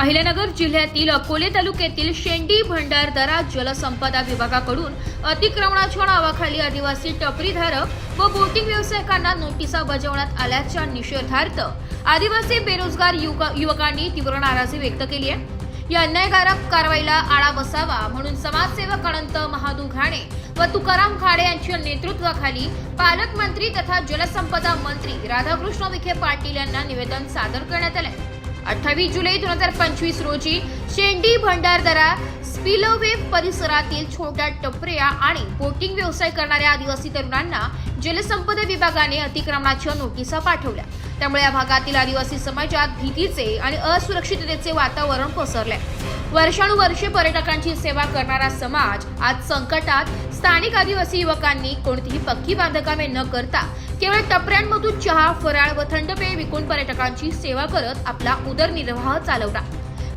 अहिल्यानगर जिल्ह्यातील अकोले तालुक्यातील शेंडी भंडारदरा जलसंपदा विभागाकडून अतिक्रमणाच्या नावाखाली आदिवासी टपरीधारक व बोटिंग व्यावसायिकांना नोटिसा बजावण्यात आल्याच्या निषेधार्थ आदिवासी बेरोजगार युवकांनी तीव्र नाराजी व्यक्त केली आहे. या अन्यायकारक कारवाईला आळा बसावा म्हणून समाजसेवक अनंत महादू घाणे व तुकाराम खाडे यांच्या नेतृत्वाखाली पालकमंत्री तथा जलसंपदा मंत्री राधाकृष्ण विखे पाटील यांना निवेदन सादर करण्यात आले अठ्ठावीस जुलै दोन हजार पंचवीस रोजी शेंडी भंडारदरा स्पिलोवे परिसरातील छोट्या टपऱ्या आणि बोटिंग व्यवसाय करणाऱ्या आदिवासी तरुणांना जलसंपदा विभागाने अतिक्रमणाच्या नोटिसा पाठवल्या. त्यामुळे या भागातील आदिवासी समाजात भीतीचे आणि असुरक्षिततेचे वातावरण पसरले वर्षानुवर्षे पर्यटकांची सेवा करणारा समाज आज संकटात. स्थानिक आदिवासी युवकांनी कोणतीही पक्की बांधकामे न करता केवळ टपऱ्यांमधून चहा फराळ व थंड पेय विकून पर्यटकांची सेवा करत आपला उदरनिर्वाह चालवला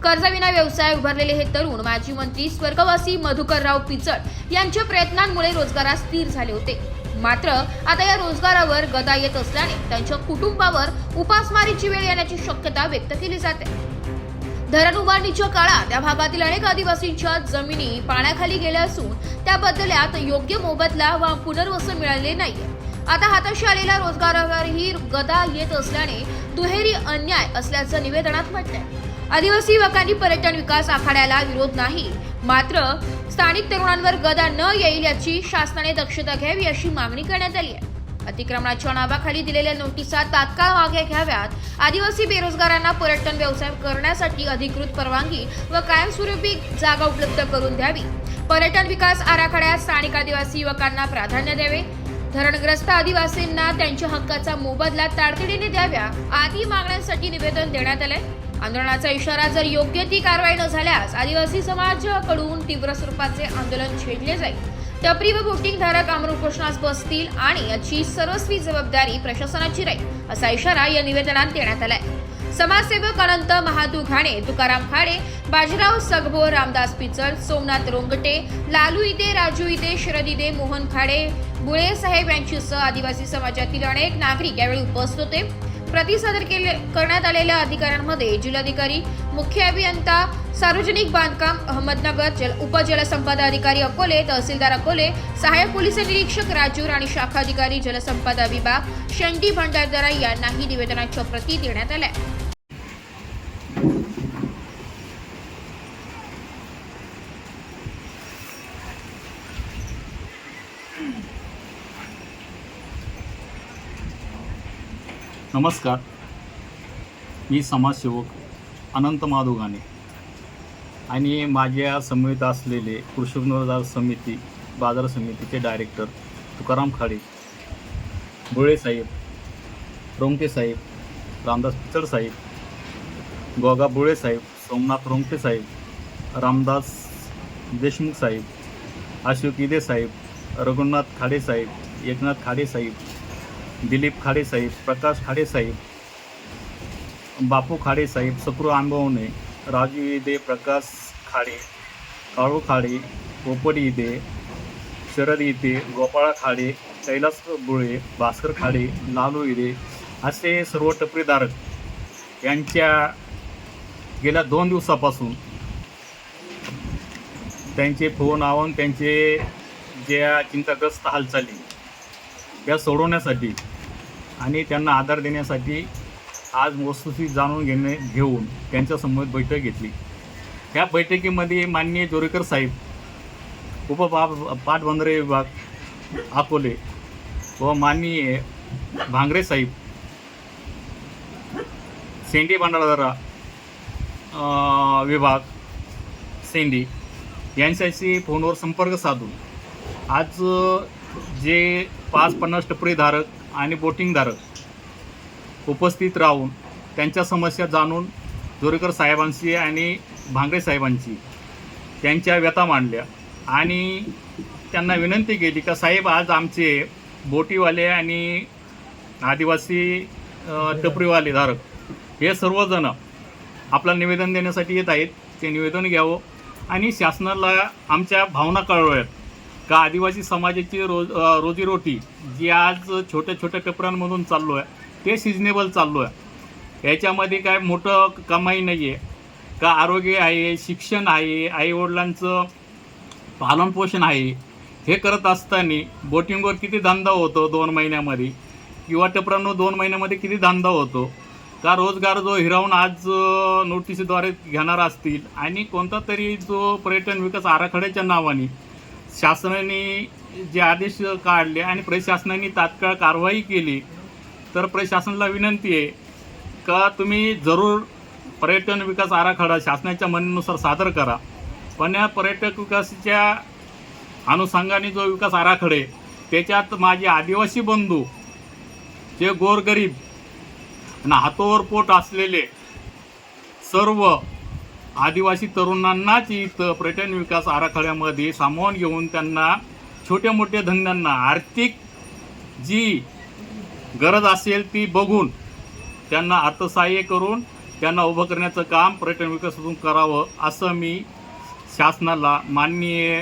कर्जविना व्यवसाय उभारलेले हे तरुण माजी मंत्री स्वर्गवासी मधुकरराव पिचड यांच्या प्रयत्नांमुळे रोजगारात स्थिर झाले होते. मात्र आता या रोजगारावर गदा येत असल्याने त्यांच्या कुटुंबावर उपासमारीची वेळ येण्याची शक्यता व्यक्त केली जाते. धरण उभारणीच्या काळात त्या भागातील अनेक आदिवासींच्या जमिनी पाण्याखाली गेल्या असून त्या बदल्यात योग्य मोबदला व पुनर्वसन मिळाले नाहीये. आता हाताशी आलेल्या रोजगारावरही गदा येत असल्याने दुहेरी अन्याय असल्याचं निवेदनात म्हटलंय. आदिवासी युवकांनी पर्यटन विकास आखाड्याला विरोध नाही मात्र स्थानिक तरुणांवर गदा न येईल याची शासनाने दक्षता घ्यावी अशी मागणी करण्यात आली आहे. अतिक्रमणाच्या नावाखाली दिलेल्या नोटिसा तात्काळ मागे घ्याव्यात. आदिवासी बेरोजगारांना पर्यटन व्यवसाय करण्यासाठी अधिकृत परवानगी व कायमस्वरूपी जागा उपलब्ध करून द्यावी. पर्यटन विकास आराखड्यात स्थानिक आदिवासी युवकांना प्राधान्य द्यावे. धरणग्रस्त आदिवासींना त्यांच्या हक्काचा मोबदला तातडीने द्याव्या आदी मागण्यांसाठी निवेदन देण्यात आलंय. आंदोलनाचा इशारा जर योग्य ती कारवाई न झाल्यास आदिवासी समाजाकडून तीव्र स्वरूपाचे आंदोलन छेडले जाईल. टपरी व बोटिंग धारक आमरण उपोषणास बसतील आणि याची सर्वस्वी जबाबदारी प्रशासनाची राहील असा इशारा या निवेदनात देण्यात आलाय. समाजसेवक अनंत महादू घाणे तुकाराम खाडे बाजीराव सगभो रामदास पिचल सोमनाथ रोंगटे लालू इदे राजू इदे शरद इदे मोहन खाडे बुळे साहेब यांच्यासह आदिवासी समाजातील अनेक नागरिक यावेळी उपस्थित होते. प्रतिसादर केले करण्यात आलेल्या अधिकाऱ्यांमध्ये जिल्हाधिकारी मुख्य अभियंता सार्वजनिक बांधकाम अहमदनगर जल उपजलसंपदा अधिकारी अकोले तहसीलदार अकोले सहाय्यक पोलीस निरीक्षक राजूर आणि शाखा अधिकारी जलसंपदा विभाग शंटी भंडारदरा यांनाही निवेदनाच्या प्रती देण्यात आल्या. नमस्कार. मी समाजसेवक अनंत माधोगाणे आणि माझ्या समवेत असलेले कृषी समिती बाजार समितीचे डायरेक्टर तुकाराम खाडे बुळे साहेब रोमटे साहेब रामदास पिचड साहेब गोगा बुळे साहेब सोमनाथ रोमटे साहेब रामदास देशमुख साहेब अशोक इदे साहेब रघुनाथ खाडे साहेब एकनाथ खाडे साहेब दिलीप खाडे साहेब प्रकाश खाडे साहेब बापू खाडे साहेब आंबवणे राजू इदे प्रकाश खाडे काळू खाडे पोपट इदे शरद इदे गोपाळा खाडे कैलास बुळे भास्कर खाडे लालू इदे असे सर्व टपरीधारक यांच्या गेल्या दोन दिवसापासून त्यांचे फोन आवून त्यांचे ज्या चिंताग्रस्त हालचाली त्या सोडवण्यासाठी आणि त्यांना आधार देण्यासाठी आज वस्तुस्थिती जाणून घेणे घेऊन त्यांच्यासमोर बैठक घेतली. या बैठकीमध्ये माननीय जोरेकर साहेब उपपा पाटबंधारे विभाग अकोले व माननीय भांगरे साहेब सेंडी भांडारदारा विभाग सेंडी यांच्याशी फोनवर संपर्क साधून आज जे पाच पन्नास टपरीधारक आणि बोटिंगधारक उपस्थित राहून त्यांच्या समस्या जाणून जोरेकर साहेबांशी आणि भांगरे साहेबांची त्यांच्या व्यथा मांडल्या आणि त्यांना विनंती केली का साहेब आज आमचे बोटीवाले आणि आदिवासी टपरीवाले धारक हे सर्वजण आपलं निवेदन देण्यासाठी येत आहेत. ते निवेदन घ्यावं आणि शासनाला आमच्या भावना कळवाव्यात. का आदिवासी समाजाची रोज रोजीरोटी जी आज छोट्या छोट्या टपऱ्यांमधून चाललो आहे ते सिजनेबल चाललो आहे याच्यामध्ये काय मोठं कमाई नाही आहे का आरोग्य आहे शिक्षण आहे आईवडिलांचं पालनपोषण आहे हे करत असताना बोटिंगवर किती धंदा होतो दोन महिन्यामध्ये? किंवा टपरांनो दोन महिन्यामध्ये किती धंदा होतो? का रोजगार जो हिरावून आज नोटीसद्वारे घेणार असतील? आणि कोणता तरी जो पर्यटन विकास आराखड्याच्या नावाने शासनाने जे आदेश काढले आणि प्रशासनाने तात्काळ कारवाई केली तर प्रशासनाला विनंती आहे का तुम्ही जरूर पर्यटन विकास आराखडा शासनाच्या म्हणण्यानुसार सादर करा. पण या पर्यटक विकासाच्या अनुषंगाने जो विकास आराखडे त्याच्यात माझे आदिवासी बंधू जे गोरगरीब आणि हातोवर पोट असलेले सर्व आदिवासी तरुणांनाच इथं पर्यटन विकास आराखड्यामध्ये सामावून घेऊन त्यांना छोट्या मोठ्या धंद्यांना आर्थिक जी गरज असेल ती बघून त्यांना अर्थसहाय्य करून त्यांना उभं करण्याचं काम पर्यटन विकासातून करावं असं मी शासनाला माननीय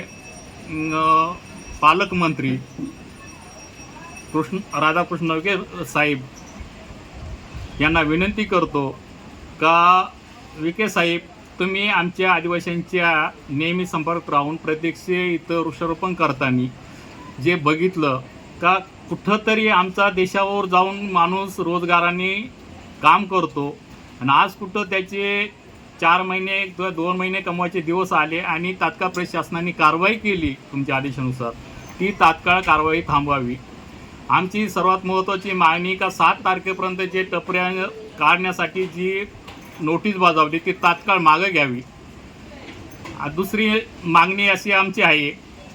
पालकमंत्री कृष्ण राधाकृष्ण विखे साहेब यांना विनंती करतो का विखे साहेब तुम्ही आमच्या आदिवासींच्या नेहमी संपर्क राहून प्रत्यक्ष इथं वृक्षारोपण करताना जे बघितलं का कुठंतरी आमचा देशावर जाऊन माणूस रोजगाराने काम करतो. आणि आज कुठं त्याचे चार महिने किंवा दोन महिने कमवायचे दिवस आले आणि तात्काळ प्रशासनाने कारवाई केली तुमच्या आदेशानुसार ती तात्काळ कारवाई थांबवावी. आमची सर्वात महत्त्वाची मागणी का सात तारखेपर्यंत जे टपऱ्या काढण्यासाठी जी नोटीस बजावली ती तात्काळ मागं घ्यावी. दुसरी मागणी अशी आमची आहे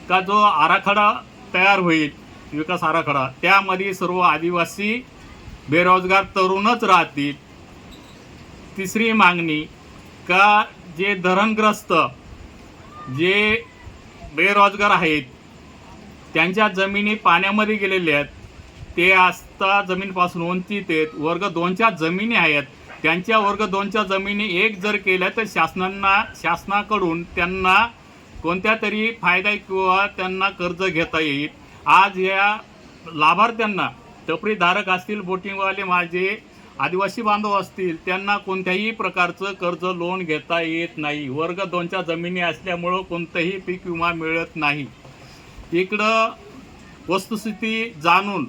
का जो आराखडा तयार होईल विकास आराखडा त्यामध्ये सर्व आदिवासी बेरोजगार तरुणच राहतील. तिसरी मागणी का जे धरणग्रस्त जे बेरोजगार आहेत त्यांच्या जमिनी पाण्यामध्ये गेलेल्या आहेत ते आस्था जमीनपासून वंचित आहेत वर्ग दोनच्या जमिनी आहेत त्यांच्या वर्ग दोनच्या जमिनी एक जर केल्या तर शासनांना शासनाकडून त्यांना कोणत्या तरी फायदा किंवा त्यांना कर्ज घेता येईल. आज या लाभार्थ्यांना टपरीधारक असतील बोटिंगवाले माझे आदिवासी बांधव असतील त्यांना कोणत्याही प्रकारचं कर्ज लोन घेता येत नाही. वर्ग दोनच्या जमिनी असल्यामुळं कोणतंही पीक विमा मिळत नाही. इकडं वस्तुस्थिती जाणून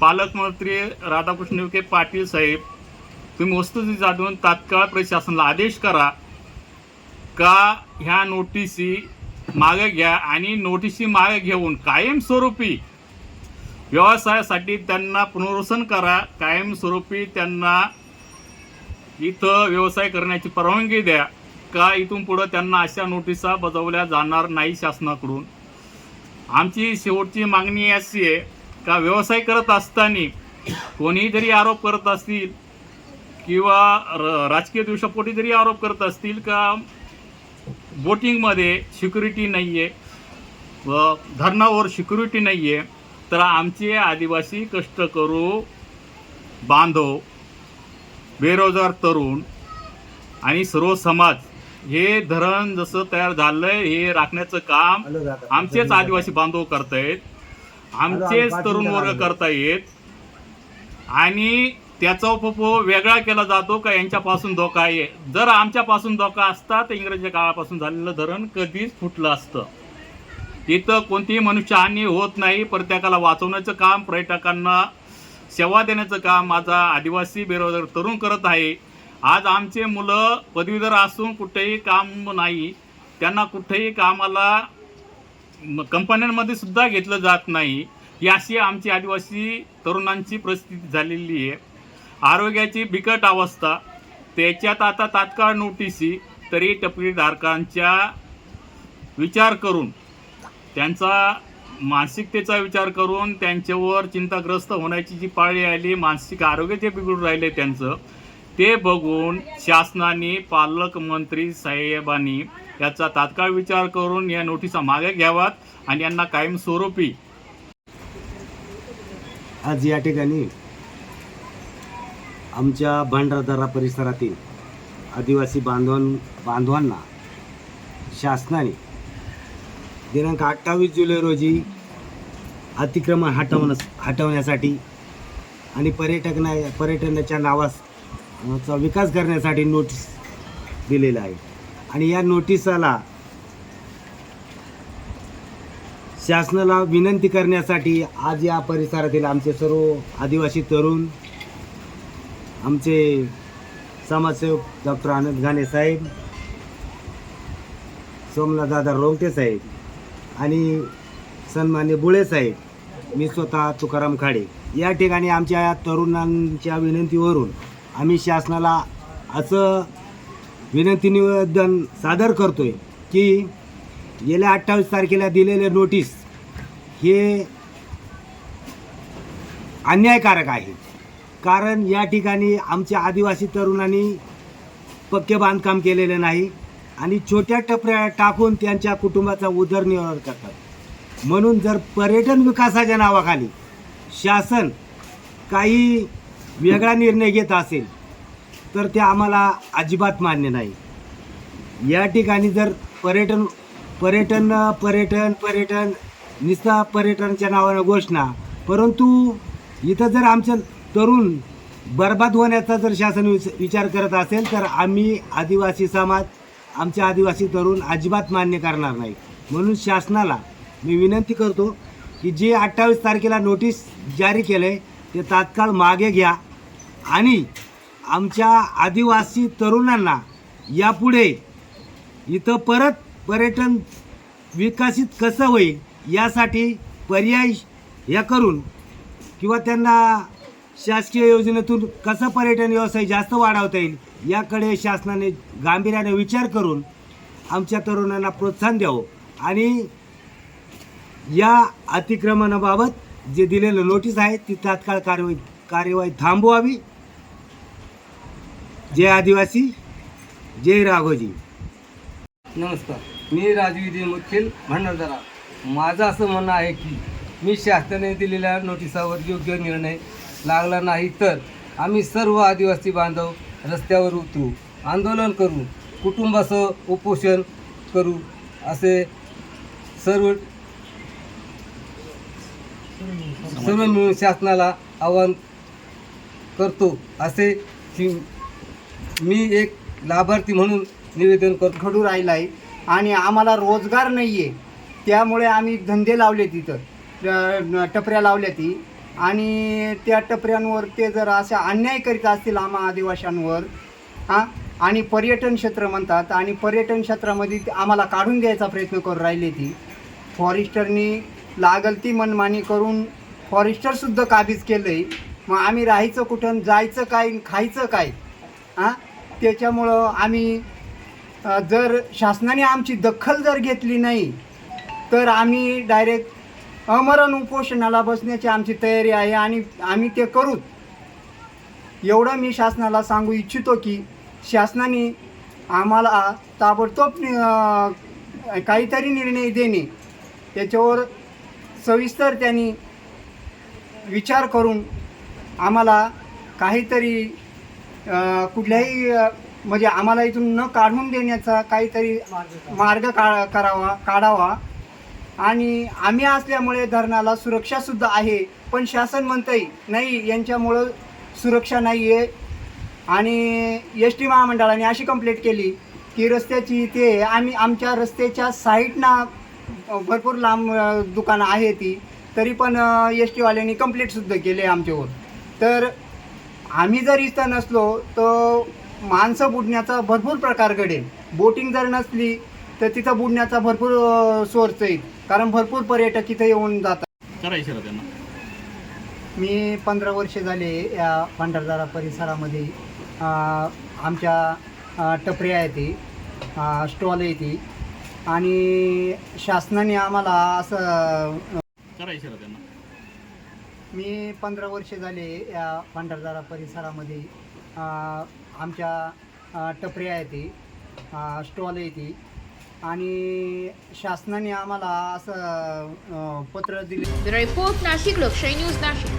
पालकमंत्री राधाकृष्ण विखे पाटील साहेब तुम्ही वस्तुस्थिती जाणून तात्काळ प्रशासनाला आदेश करा का ह्या नोटिसी मागे घ्या आणि नोटिसी मागे घेऊन कायमस्वरूपी व्यवसायासाठी त्यांना पुनर्वसन करा. कायमस्वरूपी त्यांना इथं व्यवसाय करण्याची परवानगी द्या. का इथून पुढं त्यांना अशा नोटिसा बजावल्या जाणार नाही शासनाकडून? आमची शेवटची मागणी अशी आहे का व्यवसाय करत असताना कोणीही जरी आरोप करत असतील किंवा र राजकीय दिवसापोटी जरी आरोप करत असतील का बोटिंगमध्ये सिक्युरिटी नाही आहे व धरणावर सिक्युरिटी नाही आहे तर आमचे आदिवासी कष्टकरू बांधव बेरोजगार तरुण आणि सर्व समाज हे धरण जसं तयार झालंय हे राखण्याचं काम आमचेच आदिवासी बांधव करतायत आमचेच तरुण वर्ग करतायत आणि त्याचा उपभोग वेगळा केला जातो का यांच्यापासून धोका आहे. जर आमच्यापासून धोका असता तर इंग्रजी काळापासून झालेलं धरण कधीच फुटलं असतं. इथं कोणतीही मनुष्यहानी होत नाही प्रत्येकाला वाचवण्याचं काम पर्यटकांना सेवा देण्याचं काम माझा आदिवासी बेरोजगार तरुण करत आहे. आज आमचे मुलं पदवीधर असून कुठेही काम नाही. त्यांना कुठेही कामाला कंपन्यांमध्ये सुद्धा घेतलं जात नाही. ही अशी आमची आदिवासी तरुणांची परिस्थिती झालेली आहे. आरोग्याची बिकट अवस्था. त्याच्यात आता तात्काळ नोटिसी तरी टपरीधारकांच्या विचार करून त्यांचा मानसिकतेचा विचार करून त्यांच्यावर चिंताग्रस्त होण्याची जी पाळी आली मानसिक आरोग्य जे बिघडून राहिले त्यांचं ते बघून शासनाने पालकमंत्री साहेबांनी याचा तात्काळ विचार करून या नोटिसा मागे घ्याव्यात आणि यांना कायमस्वरूपी आज या ठिकाणी आमच्या भांडारदरा परिसरातील आदिवासी बांधवां बांधवांना शासनाने दिनांक अठ्ठावीस जुलै रोजी अतिक्रमण हटवणं हटवण्यासाठी आणि पर्यटक पर्यटनाच्या नावास चा विकास करण्यासाठी नोटीस दिलेलं आहे. आणि या नोटिसाला शासनाला विनंती करण्यासाठी आज या परिसरातील आमचे सर्व आदिवासी तरुण आमचे समाजसेवक डॉक्टर आनंद घाणे साहेब सोमनाथदादा रोंगटे साहेब आणि सन्मान्य बुळे साहेब मी स्वतः तुकाराम खाडे. या ठिकाणी आमच्या तरुणांच्या विनंतीवरून आम्ही शासनाला असं विनंती निवेदन सादर करतोय की गेल्या अठ्ठावीस तारखेला दिलेले नोटीस हे अन्यायकारक आहे. कारण या ठिकाणी आमच्या आदिवासी तरुणांनी पक्के बांधकाम केलेले नाही आणि छोट्या टपऱ्या टाकून त्यांच्या कुटुंबाचा उदरनिर्वाह करतात. म्हणून जर पर्यटन विकासाच्या नावाखाली शासन काही वेगळा निर्णय घेत असेल तर ते आम्हाला अजिबात मान्य नाही. या ठिकाणी जर पर्यटन पर्यटन पर्यटन पर्यटन निस्ता पर्यटनच्या नावानं घोषणा परंतु इथं जर आमचं तरुण बर्बाद होण्याचा जर शासन विचार करत असेल तर आम्ही आदिवासी समाज आमचे आदिवासी तरुण अजिबात मान्य करणार नाही. म्हणून शासनाला मी विनंती करतो की जे अठ्ठावीस तारखेला नोटीस जारी केलं आहे ते तात्काळ मागे घ्या आणि आमच्या आदिवासी तरुणांना यापुढे इथं परत पर्यटन विकसित कसं होईल यासाठी पर्याय या करून किंवा त्यांना शासकीय योजनेतून कसं पर्यटन व्यवसाय जास्त वाढवता येईल याकडे शासनाने गांभीर्याने विचार करून आमच्या तरुणांना प्रोत्साहन द्यावं. आणि या अतिक्रमणाबाबत जे दिलेलं नोटीस आहे ती तात्काळ कार्यवाही कार्यवाही थांबवावी. जय आदिवासी जय राघोजी. नमस्कार. मी राजविधी मुखिल भंडारदारा. माझं असं म्हणणं आहे की मी शासनाने दिलेल्या नोटिसावर योग्य निर्णय लागला नाही तर आम्ही सर्व आदिवासी बांधव रस्त्यावर उतरू आंदोलन करू कुटुंबासह उपोषण करू असे सर्व सर्व मिळून शासनाला आवाहन करतो असे मी एक लाभार्थी म्हणून निवेदन करतो. घडू राहिला आहे आणि आम्हाला रोजगार नाही आहे त्यामुळे आम्ही धंदे लावले तिथं टपऱ्या लावल्या ती. आणि त्या टपऱ्यांवर ते जर असा अन्याय करीत असतील आम्हा आदिवाशांवर हां? आणि पर्यटन क्षेत्र म्हणतात आणि पर्यटन क्षेत्रामध्ये आम्हाला काढून द्यायचा प्रयत्न करून राहिले ती. फॉरेस्टरनी लागल ती मनमानी करून फॉरेस्टरसुद्धा काबीज केलं आहे मग आम्ही राहायचं कुठं जायचं काय खायचं काय हां? त्याच्यामुळं आम्ही जर शासनाने आमची दखल जर घेतली नाही तर आम्ही डायरेक्ट अमरण उपोषणाला बसण्याची आमची तयारी आहे आणि आम्ही ते करू. एवढं मी शासनाला सांगू इच्छितो की शासनाने आम्हाला ताबडतोब काहीतरी निर्णय देणे. त्याच्यावर सविस्तर त्यांनी विचार करून आम्हाला काहीतरी कुठल्याही म्हणजे आम्हाला इथून न काढून देण्याचा काहीतरी मार्ग का करावा काढावा. आणि आम्ही असल्यामुळे धरणाला सुरक्षासुद्धा आहे पण शासन म्हणतंय नाही यांच्यामुळं सुरक्षा नाही आहे आणि एस टी महामंडळाने अशी कंप्लेंट केली की रस्त्याची ते आम्ही आमच्या रस्त्याच्या साईडना भरपूर लांब दुकानं आहे ती तरी पण एस टीवाल्यांनी कंप्लेंटसुद्धा केली आहे आमच्यावर. तर आम्ही जर इथं नसलो तर माणसं बुडण्याचा भरपूर प्रकार घडेल. बोटिंग जर नसली तर तिथं बुडण्याचा भरपूर सोर्स येईल कारण भरपूर पर्यटक इथं येऊन जातात. त्यांना. मी पंधरा वर्षे झाले या भंडारदारा परिसरामध्ये अ, आमच्या अ, टपऱ्या आहे ती स्टॉल आहे ती. आणि शासनाने आम्हाला असं त्यांना. मी पंधरा वर्षे झाले या भंडारदारा परिसरामध्ये अ, आमच्या अ, टपऱ्या आहे ती स्टॉल आहे ती. आणि शासनाने आम्हाला असं पत्र दिले. ब्युरो रिपोर्ट नाशिक लोकशाही न्यूज नाशिक.